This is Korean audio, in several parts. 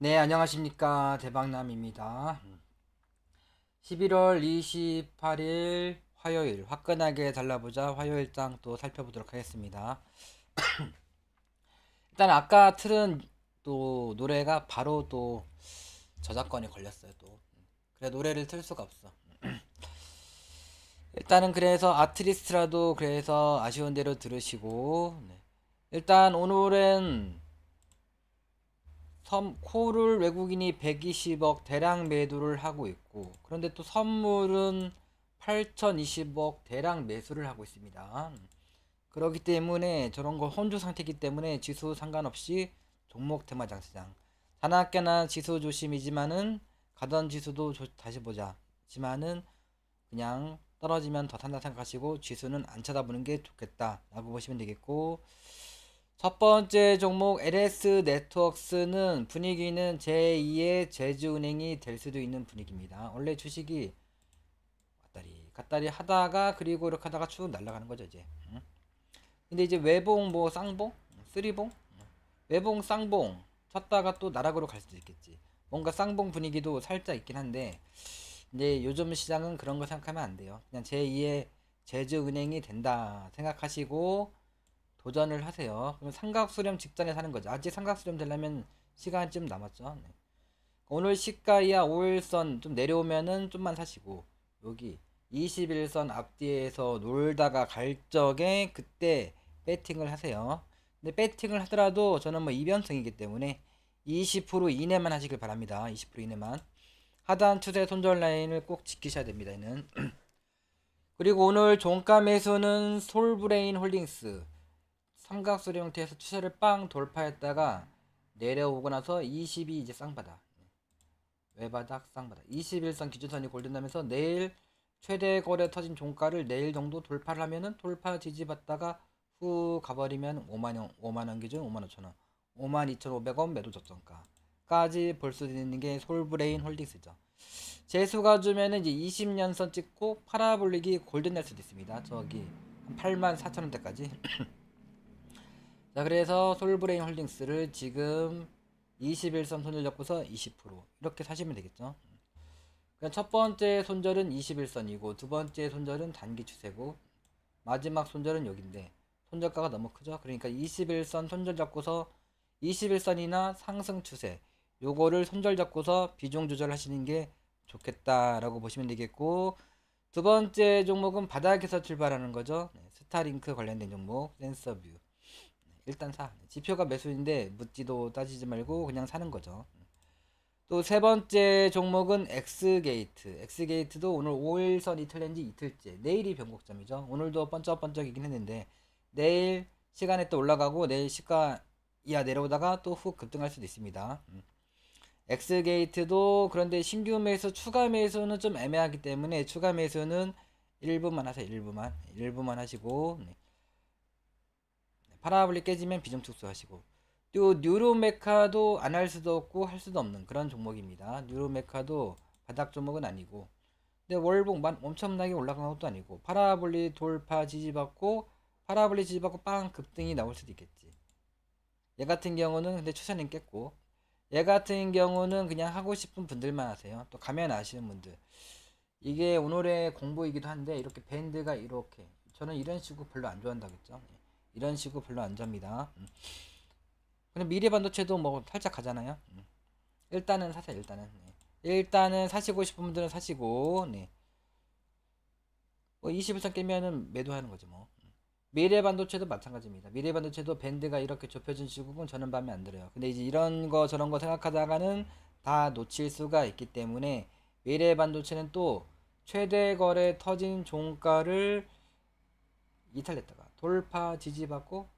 네, 안녕하십니까. 대박남입니다. 11월 28일 화요일, 화끈하게 달라보자 화요일 장 또 살펴보도록 하겠습니다. 일단 아까 틀은 또 노래가 바로 또 저작권이 걸렸어요, 또. 그래, 노래를 틀 수가 없어. 일단은 그래서 아트리스트라도 그래서 아쉬운 대로 들으시고, 네. 일단 오늘은 섬, 코를 외국인이 120억 대량 매도를 하고 있고 그런데 또 선물은 8,020억 대량 매수를 하고 있습니다. 그렇기 때문에 저런 거 혼조 상태이기 때문에 지수 상관없이 종목 테마 장시장 자나깨나 지수 조심이지만은 가던 지수도 조- 다시 보자. 지만은 그냥 떨어지면 더 산다 생각하시고 지수는 안 쳐다보는 게 좋겠다 라고 보시면 되겠고 첫 번째 종목 LS 네트워크스는 분위기는 제2의 제주은행이 될 수도 있는 분위기입니다. 원래 주식이 왔다리 갔다리 하다가 그리고 이렇게 하다가 쭉 날아가는 거죠 이제. 응? 근데 이제 외봉 뭐 쌍봉, 쓰리봉, 외봉 쌍봉 쳤다가 또 나락으로 갈 수도 있겠지. 뭔가 쌍봉 분위기도 살짝 있긴 한데 근데 요즘 시장은 그런 거 생각하면 안 돼요. 그냥 제2의 제주은행이 된다 생각하시고 도전을 하세요. 그럼 삼각 수렴 직전에 사는 거죠. 아직 삼각 수렴 되려면 시간이 좀 남았죠. 네. 오늘 시가이야 5일선 좀 내려오면은 좀만 사시고 여기 21선 앞뒤에서 놀다가 갈 적에 그때 배팅을 하세요. 근데 배팅을 하더라도 저는 뭐 이변성이기 때문에 20% 이내만 하시길 바랍니다. 20% 이내만. 하단 추세 손절 라인을 꼭 지키셔야 됩니다. 얘는. 그리고 오늘 종가 매수는 솔브레인 홀딩스 삼각수렴 형태에서 추세를 빵 돌파했다가 내려오고 나서 20이 이제 쌍바닥. 외바닥 쌍바닥. 21선 기준선이 골든하면서 내일 최대 거래 터진 종가를 내일 정도 돌파를 하면은 돌파 지지받다가 후 가버리면 5만원 5만원 기준 5만 5천원 5만 2,500원 매도 저점가까지 볼 수 있는 게 솔브레인 홀딩스죠. 재수가 주면은 이제 20년선 찍고 파라볼릭이 골든 날 수도 있습니다. 저기 8만 4천원대까지 자 그래서 솔브레인 홀딩스를 지금 21선 손절 잡고서 20% 이렇게 사시면 되겠죠. 그냥 첫 번째 손절은 21선이고 두 번째 손절은 단기 추세고 마지막 손절은 여긴데 손절가가 너무 크죠. 그러니까 21선 손절 잡고서 21선이나 상승 추세 요거를 손절 잡고서 비중 조절하시는 게 좋겠다라고 보시면 되겠고 두 번째 종목은 바닥에서 출발하는 거죠. 네, 스타링크 관련된 종목 센서뷰 일단 사. 지표가 매수인데 묻지도 따지지 말고 그냥 사는 거죠. 또 세 번째 종목은 엑스게이트. 엑스게이트도 오늘 5일선 이틀 낸지 이틀째. 내일이 변곡점이죠. 오늘도 번쩍번쩍이긴 했는데 내일 시간에 또 올라가고 내일 시가 이하 내려오다가 또 훅 급등할 수도 있습니다. 음. 엑스게이트도 그런데 신규 매수, 추가 매수는 좀 애매하기 때문에 추가 매수는 일부만 하세요. 일부만. 일부만 하시고 네. 파라블릭 깨지면 비중 축소하시고 또 뉴로메카도 안 할 수도 없고 할 수도 없는 그런 종목입니다. 뉴로메카도 바닥 종목은 아니고 근데 월봉만 엄청나게 올라간 것도 아니고 파라블리 돌파 지지받고 파라블리 지지받고 빵 급등이 나올 수도 있겠지. 얘 같은 경우는 근데 추세는 깼고 얘 같은 경우는 그냥 하고 싶은 분들만 하세요. 또 가면 아시는 분들 이게 오늘의 공부이기도 한데 이렇게 밴드가 이렇게 저는 이런 식으로 별로 안 좋아한다겠죠. 이런 식으로 별로 안 좋아합니다. 음. 근데 미래 반도체도 뭐 살짝 가잖아요. 음. 일단은 사세요. 일단은 네. 일단은 사시고 싶은 분들은 사시고 네. 뭐 21선 깨면은 매도하는 거죠 뭐. 음. 미래 반도체도 마찬가지입니다. 미래 반도체도 밴드가 이렇게 좁혀진 시국은 저는 마음에 안 들어요. 근데 이제 이런 거 저런 거 생각하다가는 다 놓칠 수가 있기 때문에 미래 반도체는 또 최대 거래 터진 종가를 이탈됐다가 돌파 지지받고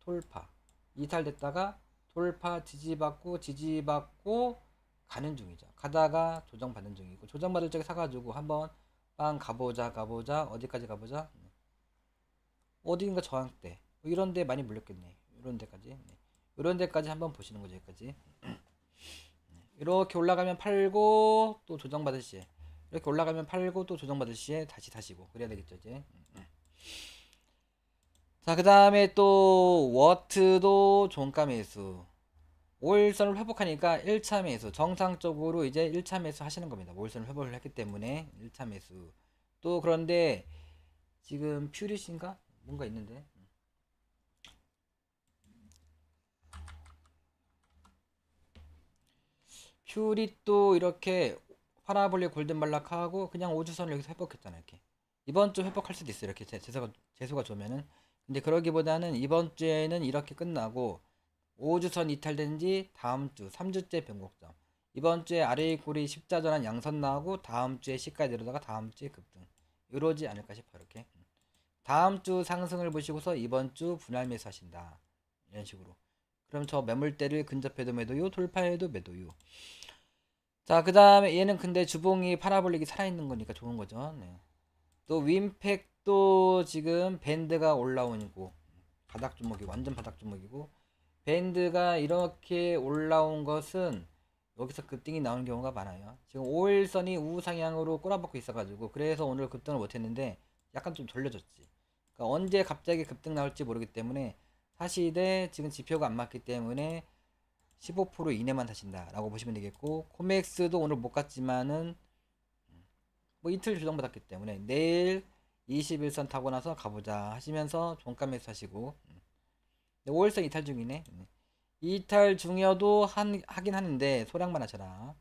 돌파 이탈됐다가 돌파 지지받고 지지받고 가는 중이죠. 가다가 조정받는 중이고 조정받을 적에 사가지고 한번 빵 가보자 가보자 어디까지 가보자 네. 어디인가 저항대 뭐 이런 데 많이 물렸겠네. 이런 데까지 네. 이런 데까지 한번 보시는 거죠. 여기까지 네. 이렇게 올라가면 팔고 또 조정받을 시에 이렇게 올라가면 팔고 또 조정받을 시에 다시 사시고 그래야 되겠죠 이제 음, 음. 자, 그 다음에 또 워트도 종가 매수. 5일선을 회복하니까 1차 매수. 정상적으로 이제 1차 매수 하시는 겁니다. 5일선을 회복을 했기 때문에 1차 매수. 또 그런데 지금 퓨리신가? 뭔가 있는데. 퓨리 또 이렇게 파라볼리 골든 발락하고 그냥 5주선을 여기서 회복했잖아요 이렇게. 이번 주 회복할 수도 있어요 이렇게. 재- 재수가 재수가 좋으면은 근데 그러기보다는 이번 주에는 이렇게 끝나고 5주선 이탈된 지 다음 주 3주째 변곡점. 이번 주에 아래 꼬리 십자전환 양선 나오고 다음 주에 시가에 내려다가 다음 주에 급등. 이러지 않을까 싶어요 이렇게. 다음 주 상승을 보시고서 이번 주 분할 매수하신다. 이런 식으로. 그럼 저 매물대를 근접해도 매도요? 돌파해도 매도요? 자 그 다음에 얘는 근데 주봉이 파라볼릭이 살아있는 거니까 좋은 거죠. 네. 또 윈팩 도 지금 밴드가 올라오고 바닥 주먹이 완전 바닥 주먹이고 밴드가 이렇게 올라온 것은 여기서 급등이 나오는 경우가 많아요. 지금 5일선이 우상향으로 꼬라박고 있어 가지고 그래서 오늘 급등을 못했는데 약간 좀 돌려줬지. 그러니까 언제 갑자기 급등 나올지 모르기 때문에 사실에 지금 지표가 안 맞기 때문에 15% 이내만 사신다 라고 보시면 되겠고 코맥스도 오늘 못 갔지만은 뭐 이틀 조정 받았기 때문에 내일 21선 타고 나서 가보자 하시면서 종가 매수 하시고 5일선 이탈 중이네. 음. 이탈 중이어도 한, 하긴 하는데 소량만 하셔라.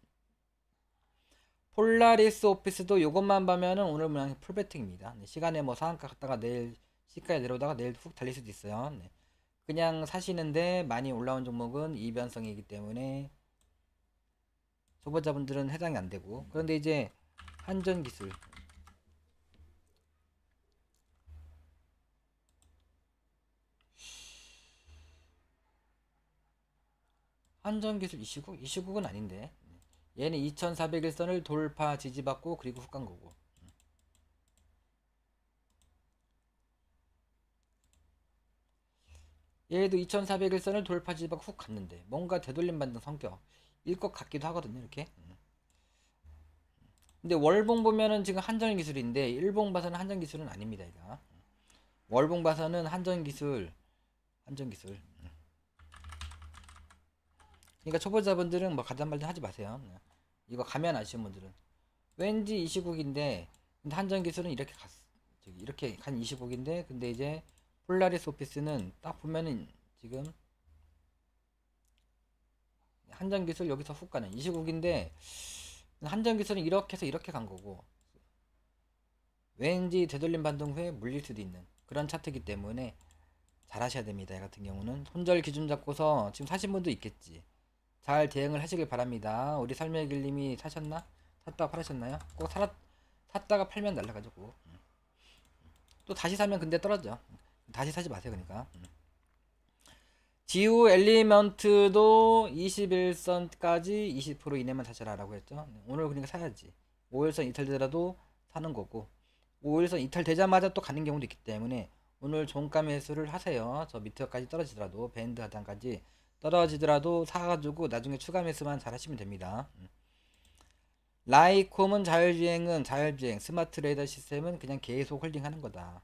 폴라리스 오피스도 요것만 보면은 오늘 그냥 풀배팅입니다. 네, 시간에 뭐 상한가 갔다가 내일 시가에 내려오다가 내일 훅 달릴 수도 있어요. 네. 그냥 사시는데 많이 올라온 종목은 이변성이기 때문에 초보자분들은 해당이 안 되고 그런데 이제 한전기술 한전기술 이 시국? 이 시국은 아닌데. 얘는 2400일선을 돌파 지지받고 그리고 훅 간 거고. 얘도 2400일선을 돌파 지지받고 훅 갔는데 뭔가 되돌림 받는 성격일 것 같기도 하거든요 이렇게. 근데 월봉 보면은 지금 한전 기술인데 일봉 봐서는 한전 기술은 아닙니다 이거 월봉 봐서는 한전 기술 한전 기술 그러니까 초보자분들은 뭐 가단 말든 하지 마세요. 이거 가면 아시는 분들은 왠지 이 시국인데 근데 한전기술은 이렇게 갔 저기 이렇게 간이 시국인데 근데 이제 폴라리스 오피스는 딱 보면은 지금 한전기술 여기서 훅 가는 이 시국인데 한전기술은 이렇게 해서 이렇게 간 거고 왠지 되돌림 반등 후에 물릴 수도 있는 그런 차트이기 때문에 잘 하셔야 됩니다. 이 같은 경우는 손절 기준 잡고서 지금 사신 분도 있겠지. 잘 대응을 하시길 바랍니다. 우리 삶의 길님이 사셨나? 샀다가 팔으셨나요? 꼭 사, 샀다가 팔면 날라가지고 또 다시 사면 근데 떨어져. 다시 사지 마세요. 그러니까 지우 엘리먼트도 21선까지 20% 이내만 사셔라라고 했죠. 오늘 그러니까 사야지. 5일선 이탈되더라도 사는 거고 5일선 이탈되자마자 또 가는 경우도 있기 때문에 오늘 종가 매수를 하세요. 저 밑에까지 떨어지더라도 밴드 하단까지 떨어지더라도 사가지고 나중에 추가 매수만 잘 하시면 됩니다. 음. 라이콤은 자율주행은 자율주행, 스마트 레이더 시스템은 그냥 계속 홀딩하는 거다.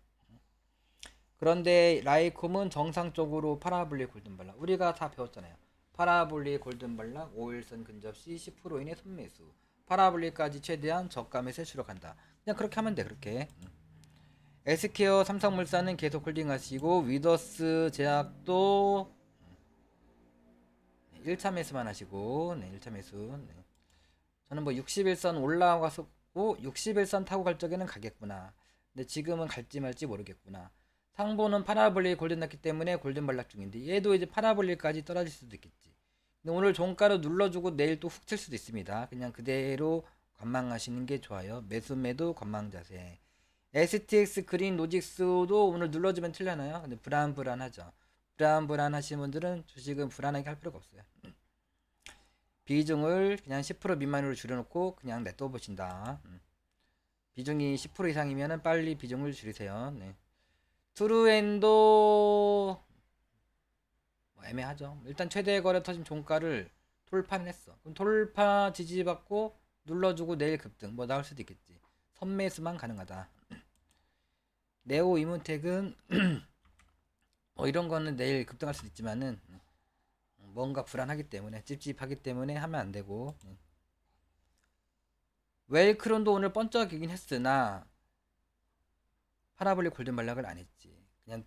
그런데 라이콤은 정상적으로 파라볼리 골든발락 우리가 다 배웠잖아요. 파라볼리 골든발락 5일선 근접 시 10% 이내 손매수 파라볼리까지 최대한 저가 매수에 추력한다. 그냥 그렇게 하면 돼 그렇게. 음. 에스케어 삼성물산은 계속 홀딩하시고 위더스 제약도 1차 매수만 하시고 네, 1차 매수. 네. 저는 뭐 61선 올라가서 61선 타고 갈 적에는 가겠구나. 근데 지금은 갈지 말지 모르겠구나. 상보는 파라볼리 골든 났기 때문에 골든 발락 중인데 얘도 이제 파라볼리까지 떨어질 수도 있겠지. 근데 오늘 종가로 눌러주고 내일 또 훅 칠 수도 있습니다. 그냥 그대로 관망하시는 게 좋아요. 매수 매도 관망 자세. STX 그린 로직스도 오늘 눌러주면 틀려나요? 근데 불안불안하죠 불안불안하신 분들은 주식은 불안하게 할 필요가 없어요. 음. 비중을 그냥 10% 미만으로 줄여놓고 그냥 냅둬 보신다. 음. 비중이 10% 이상이면 빨리 비중을 줄이세요. 네. 트루엔도 뭐 애매하죠. 일단 최대 거래 터진 종가를 돌파는 했어. 그럼 돌파 지지받고 눌러주고 내일 급등 뭐 나올 수도 있겠지. 선매수만 가능하다. 네오 이문택은 뭐 이런 거는 내일 급등할 수도 있지만은 뭔가 불안하기 때문에 찝찝하기 때문에 하면 안 되고 음. 웰크론도 오늘 번쩍이긴 했으나 파라볼릭 골든 발락을 안 했지 그냥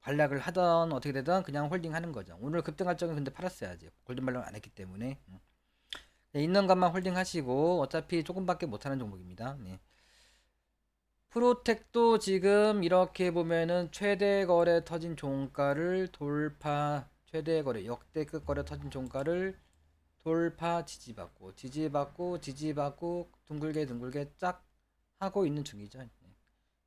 발락을 하던 어떻게 되든 그냥 홀딩 하는 거죠 오늘 급등할 적은 근데 팔았어야지 골든 발락을 안 했기 때문에 음. 네, 있는 것만 홀딩 하시고 어차피 조금밖에 못하는 종목입니다 네. 프로텍도 지금 이렇게 보면은 최대 거래 터진 종가를 돌파 최대 거래 역대급 거래 터진 종가를 돌파 지지받고 지지받고 지지받고 둥글게 둥글게 쫙 하고 있는 중이죠. 네.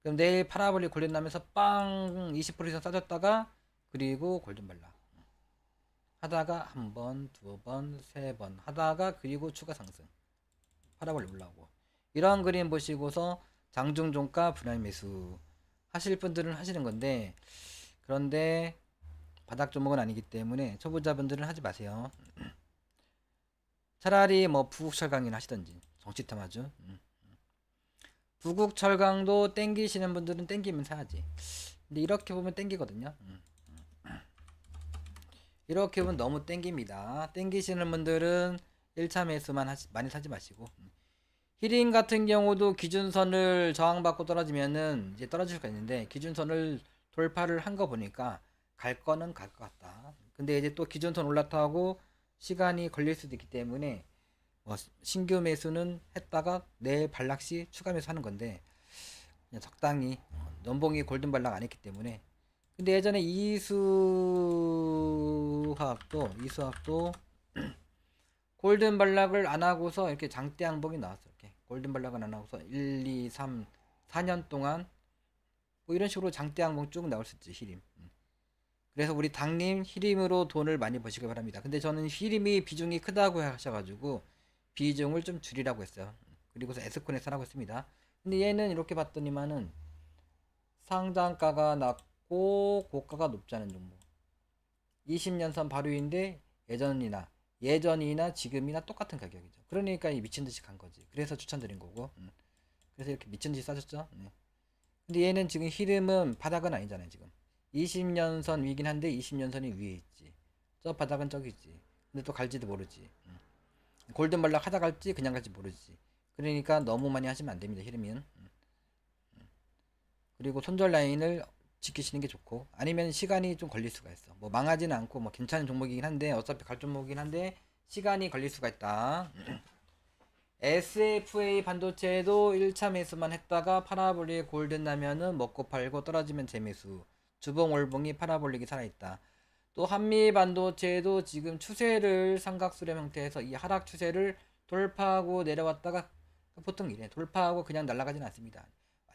그럼 내일 파라볼릭 골든 나면서 빵 20% 이상 싸졌다가 그리고 골든 발라 하다가 한 번, 두 번, 세 번 하다가 그리고 추가 상승 파라볼릭 올라오고 이런 그림 보시고서 장중 종가 분할 매수 하실 분들은 하시는 건데 그런데 바닥 종목은 아니기 때문에 초보자분들은 하지 마세요. 차라리 뭐 부국철강이나 하시던지 정치 탐하죠. 음. 부국 철강도 땡기시는 분들은 땡기면 사야지. 근데 이렇게 보면 땡기거든요. 음. 이렇게 보면 너무 땡깁니다. 땡기시는 분들은 1차 매수만 하시, 많이 사지 마시고 음. 히링 같은 경우도 기준선을 저항받고 떨어지면은 이제 떨어질 수가 있는데 기준선을 돌파를 한 거 보니까 갈 거는 갈 것 같다. 근데 이제 또 기준선 올라타고 시간이 걸릴 수도 있기 때문에 뭐 신규 매수는 했다가 내일 반락시 추가 매수 하는 건데 그냥 적당히 연봉이 골든 발락 안 했기 때문에 근데 예전에 이수학도 이수학도 골든 발락을 안 하고서 이렇게 장대 항복이 나왔어 이렇게 골든 발락을 안 하고서 1, 2, 3, 4년 동안 뭐 이런 식으로 장대 항복 쭉 나올 수 있지 히림. 음. 그래서 우리 당님 히림으로 돈을 많이 버시길 바랍니다. 근데 저는 히림이 비중이 크다고 하셔가지고 비중을 좀 줄이라고 했어요. 그리고서 에스콘에 사라고 했습니다. 근데 얘는 이렇게 봤더니만은 상장가가 낮고 고가가 높지 않은 종목. 20년선 발효인데 예전이나 예전이나 지금이나 똑같은 가격이죠. 그러니까 이 미친 듯이 간 거지. 그래서 추천드린 거고. 음. 그래서 이렇게 미친 듯이 싸졌죠. 네. 근데 얘는 지금 히름은 바닥은 아니잖아요. 지금 20년선 위긴 한데 20년선이 위에 있지. 저 바닥은 저기 있지. 근데 또 갈지도 모르지. 음. 골든 발락 하다 갈지 그냥 갈지 모르지. 그러니까 너무 많이 하시면 안 됩니다. 히름은. 음. 음. 그리고 손절 라인을 지키시는 게 좋고 아니면 시간이 좀 걸릴 수가 있어. 뭐 망하지는 않고 뭐 괜찮은 종목이긴 한데 어차피 갈 종목이긴 한데 시간이 걸릴 수가 있다. SFA 반도체도 1차 매수만 했다가 파라볼릭 골든 나면은 먹고 팔고 떨어지면 재매수. 주봉 월봉이 파라볼릭이 살아있다. 또 한미 반도체도 지금 추세를 삼각수렴 형태에서 이 하락 추세를 돌파하고 내려왔다가 보통 이래 돌파하고 그냥 날아가진 않습니다.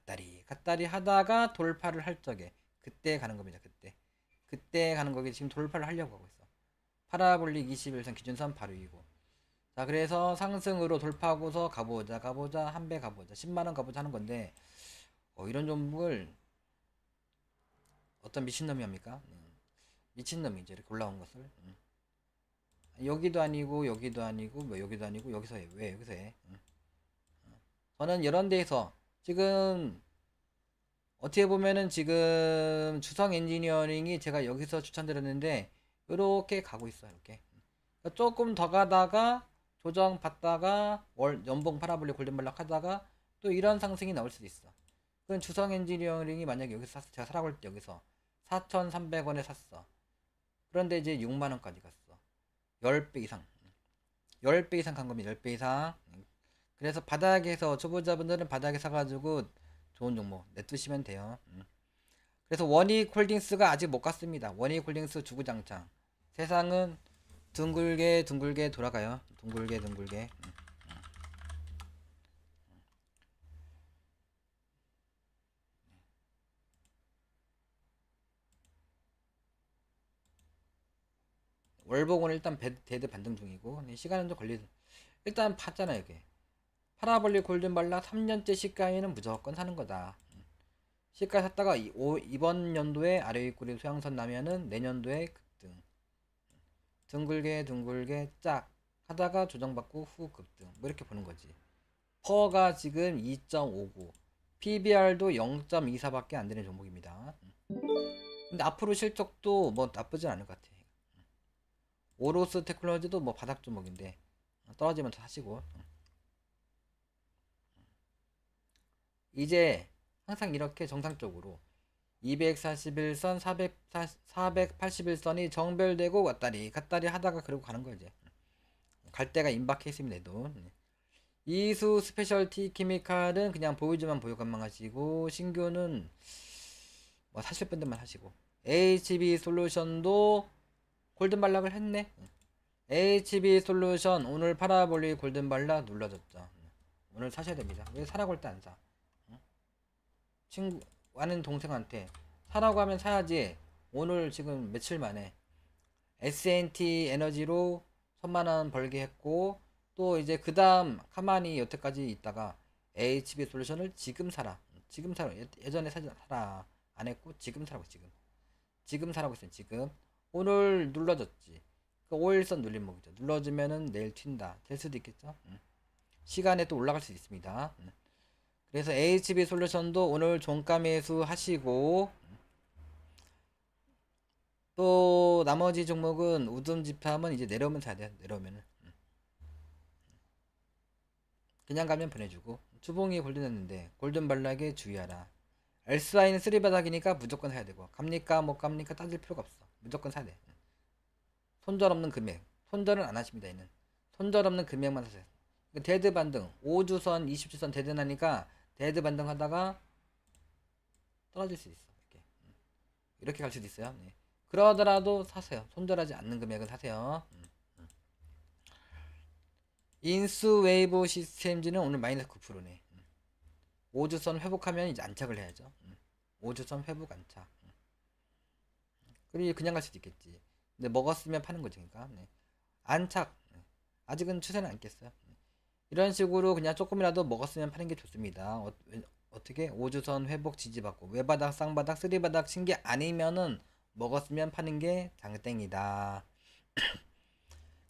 왔다리 갔다리 하다가 돌파를 할 적에 그때 가는 겁니다. 그때 그때 가는 거기 지금 돌파를 하려고 하고 있어. 파라볼릭 21선 기준선 바로 이고. 자 그래서 상승으로 돌파하고서 가보자 가보자 한 배 가보자 10만원 가보자 하는 건데 어, 이런 종목을 어떤 미친놈이 합니까? 음, 미친놈이죠 이렇게 올라온 것을 음. 여기도 아니고 여기도 아니고 뭐 여기도 아니고 여기서 해. 왜 여기서 해? 음. 저는 이런 데에서 지금 어떻게 보면은 지금 주성 엔지니어링이 제가 여기서 추천드렸는데 이렇게 가고 있어요 이렇게. 그러니까 조금 더 가다가 조정 받다가 월 연봉 파라볼릭 골든블락 하다가 또 이런 상승이 나올 수도 있어. 그건 주성 엔지니어링이 만약에 여기서 샀어 제가 사라고 할 때 여기서 4,300원에 샀어. 그런데 이제 6만원까지 갔어. 10배 이상. 10배 이상 간 겁니다. 10배 이상 그래서 바닥에서 초보자분들은 바닥에 사가지고 좋은 종목 내두시면 돼요. 음. 그래서 원익 홀딩스가 아직 못 갔습니다. 원익 홀딩스 주구장창. 세상은 둥글게 둥글게 돌아가요. 둥글게 둥글게. 음. 월복은 일단 배, 대대 반등 중이고 시간은 좀 걸리 일단 팠잖아요 이게 파라볼릭 골든발라 3년째 시가에는 무조건 사는 거다. 시가 샀다가 이, 오, 이번 연도에 아래 윗꼬리 소양선 나면은 내년도에 급등. 둥글게 둥글게 짝 하다가 조정받고 후 급등. 뭐 이렇게 보는 거지. 퍼가 지금 2.59. PBR도 0.24밖에 안 되는 종목입니다. 근데 앞으로 실적도 뭐 나쁘진 않을 것 같아. 오로스 테크놀로지도 뭐 바닥 종목인데 떨어지면 더 사시고 이제 항상 이렇게 정상적으로 241선 481선이 정별되고 왔다리 갔다리 하다가 그러고 가는 거야 이제. 갈 때가 임박해 있으면 돼도. 이수 스페셜티 케미칼은 그냥 보유지만 보유관만 하시고 신규는 뭐 사실 분들만 하시고. HB 솔루션도 골든 발락을 했네. HB 솔루션 오늘 파라볼리 골든 발락 눌러줬죠. 오늘 사셔야 됩니다. 왜 사라고 할때 안 사? 친구 아는 동생한테 사라고 하면 사야지. 오늘 지금 며칠 만에. S&T 에너지로 천만 원 벌게 했고 또 이제 그 다음 가만히 여태까지 있다가 HB 솔루션을 지금 사라. 지금 사라. 예- 예전에 사라. 안 했고 지금 사라고 지금. 지금 사라고 했어요 지금. 오늘 눌러줬지. 그 5일선 눌림목이죠. 눌러주면은 내일 튄다. 될 수도 있겠죠? 음. 시간에 또 올라갈 수 있습니다. 음. 그래서 HB 솔루션도 오늘 종가 매수 하시고 또 나머지 종목은 우등 집합은 이제 내려오면 사야 돼요 내려오면은. 음. 그냥 가면 보내주고. 주봉이 골든했는데 골든 발락에 주의하라. SI는 3 바닥이니까 무조건 사야 되고 갑니까 못 갑니까 따질 필요가 없어. 무조건 사야 돼. 손절 없는 금액. 손절은 안 하십니다 얘는. 손절 없는 금액만 사세요. 그 데드 반등 5주선 20주선 데드 나니까 데드 반등 하다가 떨어질 수 있어 이렇게 음. 이렇게 갈 수도 있어요 네. 그러더라도 사세요 손절하지 않는 금액은 사세요 음, 음. 인수 웨이브 시스템즈는 오늘 마이너스 9%네 5주선 회복하면 이제 안착을 해야죠 음. 5주선 회복 안착 음. 그리고 그냥 갈 수도 있겠지 근데 먹었으면 파는 거지 그러니까 네. 안착 네. 아직은 추세는 않겠어요 네. 이런 식으로 그냥 조금이라도 먹었으면 파는 게 좋습니다. 어, 떻게? 5주선 회복 지지받고 외바닥 쌍바닥 쓰리바닥 친 게 아니면은 먹었으면 파는 게 장땡이다.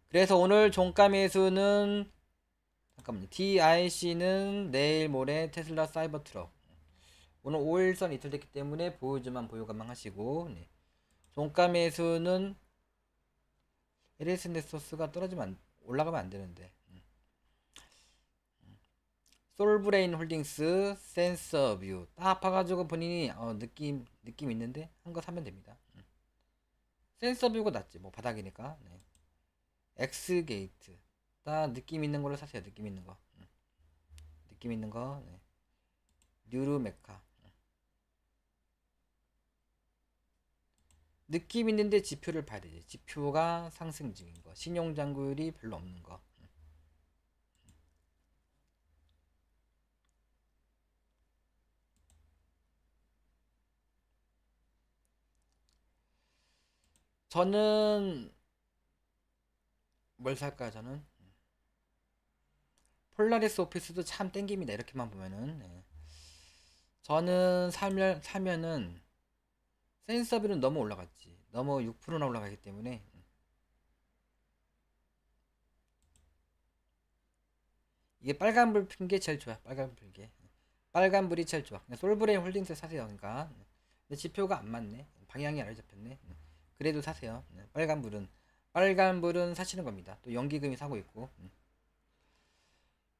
그래서 오늘 종가 매수는 잠깐만요. DIC는 내일 모레 테슬라 사이버 트럭. 오늘 5일선 이틀 됐기 때문에 보유주만 보유가만 하시고 네. 종가 매수는 LS 넥서스가 떨어지면 안- 올라가면 안 되는데. 음. 솔브레인 홀딩스 센서 뷰 딱 봐가지고 본인이 어, 느낌 느낌 있는데 한 거 사면 됩니다 음. 센서 뷰가 낫지 뭐 바닥이니까 네. 엑스 게이트 딱 느낌 있는 걸로 사세요 느낌 있는 거 음. 느낌 있는 거 네. 뉴르메카 음. 느낌 있는데 지표를 봐야 되지 지표가 상승 중인 거 신용장구율이 별로 없는 거 저는 뭘 살까요 저는? 폴라리스 오피스도 참 땡깁니다 이렇게만 보면은. 네. 저는 사면 사면은 센서비는 너무 올라갔지. 너무 6%나 올라가기 때문에. 이게 빨간불 핀게 제일 좋아 빨간불 게. 빨간불이 제일 좋아. 솔브레인 홀딩스 사세요 그러니까. 근데 지표가 안 맞네. 방향이 안 잡혔네 그래도 사세요 네, 빨간불은 빨간불은 사시는 겁니다 또 연기금이 사고 있고 음.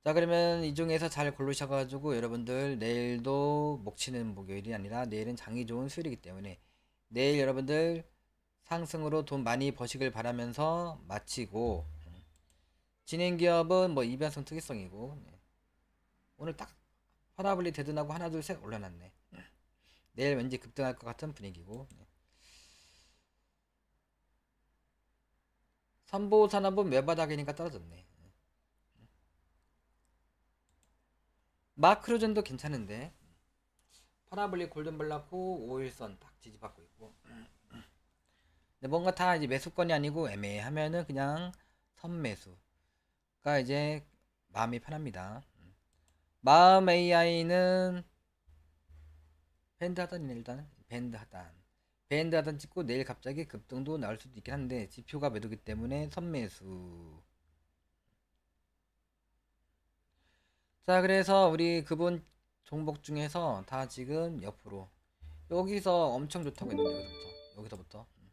자 그러면 이 중에서 잘 고르셔가지고 여러분들 내일도 목치는 목요일이 아니라 내일은 장이 좋은 수요일이기 때문에 내일 여러분들 상승으로 돈 많이 버시길 바라면서 마치고 음. 진행기업은 뭐 이변성 특이성이고 네. 오늘 딱 파라블리 대든하고 하나 둘 셋 올려놨네 음. 내일 왠지 급등할 것 같은 분위기고 네. 선보산업은 외바닥이니까 떨어졌네. 마크로전도 괜찮은데. 파라블리 골든블라코 5일선 딱 지지받고 있고. 근데 뭔가 다 이제 매수권이 아니고 애매하면은 그냥 선매수가 이제 마음이 편합니다. 마음 AI는 밴드 하단이네 일단 밴드 하단 밴드 하단 찍고 내일 갑자기 급등도 나올 수도 있긴 한데 지표가 매도기 때문에 선매수 자 그래서 우리 그분 종목 중에서 다 지금 옆으로 여기서 엄청 좋다고 했는데 여기서부터 여기서부터 음.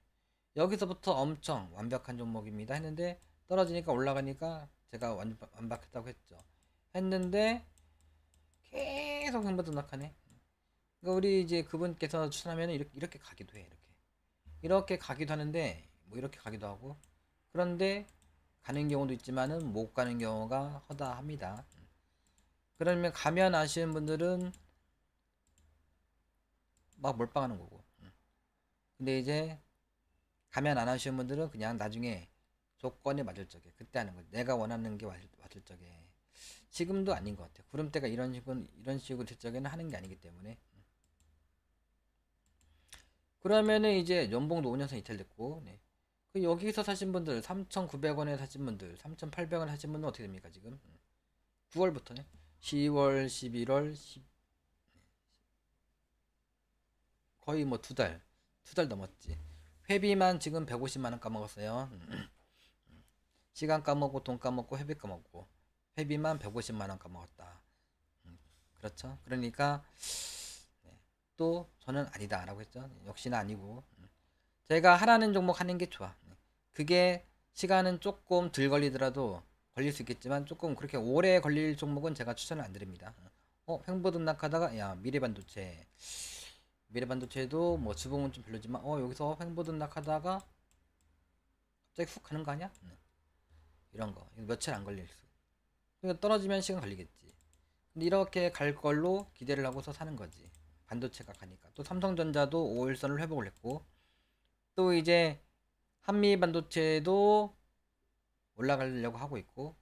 여기서부터 엄청 완벽한 종목입니다 했는데 떨어지니까 올라가니까 제가 완, 완벽했다고 했죠. 했는데 계속 횡보도 낙하네. 그러니까 우리 이제 그분께서 추천하면 이렇게, 이렇게 가기도 해 이렇게 이렇게 가기도 하는데 뭐 이렇게 가기도 하고 그런데 가는 경우도 있지만은 못 가는 경우가 허다합니다. 그러면 가면 아시는 분들은 막 몰빵하는 거고. 근데 이제 가면 안 하시는 분들은 그냥 나중에 조건에 맞을 적에 그때 하는 거지. 내가 원하는 게 맞을, 맞을 적에. 지금도 아닌 것 같아. 구름대가 이런 식으로 이런 식으로 될 적에는 하는 게 아니기 때문에. 그러면은 이제 연봉도 5년선 이탈 됐고, 네. 그 여기서 사신 분들 3,900원에 사신 분들, 3,800원 사신 분은 어떻게 됩니까 지금? 9월부터네. 10월, 11월, 10 거의 뭐 두 달, 두 달 넘었지. 회비만 지금 150만 원 까먹었어요. 시간 까먹고 돈 까먹고 회비 까먹고 회비만 150만 원 까먹었다. 음, 그렇죠? 그러니까 네, 또 저는 아니다 라고 했죠. 역시나 아니고 음. 제가 하라는 종목 하는 게 좋아. 네. 그게 시간은 조금 덜 걸리더라도 걸릴 수 있겠지만 조금 그렇게 오래 걸릴 종목은 제가 추천을 안 드립니다. 어, 횡보 등락하다가 야 미래반도체 미래반도체도 뭐 주봉은 좀 별로지만 어 여기서 횡보 등락하다가 갑자기 훅 가는 거 아니야? 네. 이런 거 며칠 안 걸릴 수. 그러니까 떨어지면 시간 걸리겠지. 근데 이렇게 갈 걸로 기대를 하고서 사는 거지. 반도체가 가니까. 또 삼성전자도 5일선을 회복을 했고 또 이제 한미 반도체도 올라가려고 하고 있고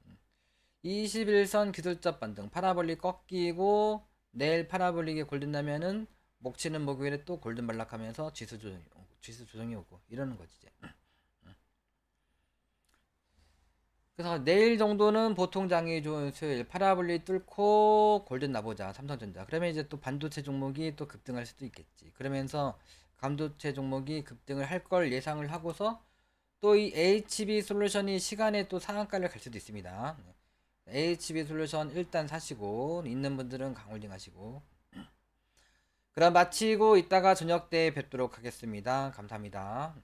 21선 기술적 반등 파라볼릭 꺾이고 내일 파라볼릭이 골든 나면은 목치는 목요일에 또 골든 발락하면서 지수 조정이 오고 지수 조정이 오고 이러는 거지 이제. 그래서 내일 정도는 보통 장이 좋은 수요일 파라볼릭 뚫고 골든 나보자 삼성전자 그러면 이제 또 반도체 종목이 또 급등할 수도 있겠지 그러면서 반도체 종목이 급등을 할 걸 예상을 하고서 또 이 HB 솔루션이 시간에 또 상한가를 갈 수도 있습니다. HB 솔루션 일단 사시고 있는 분들은 강홀딩 하시고 그럼 마치고 이따가 저녁 때 뵙도록 하겠습니다. 감사합니다.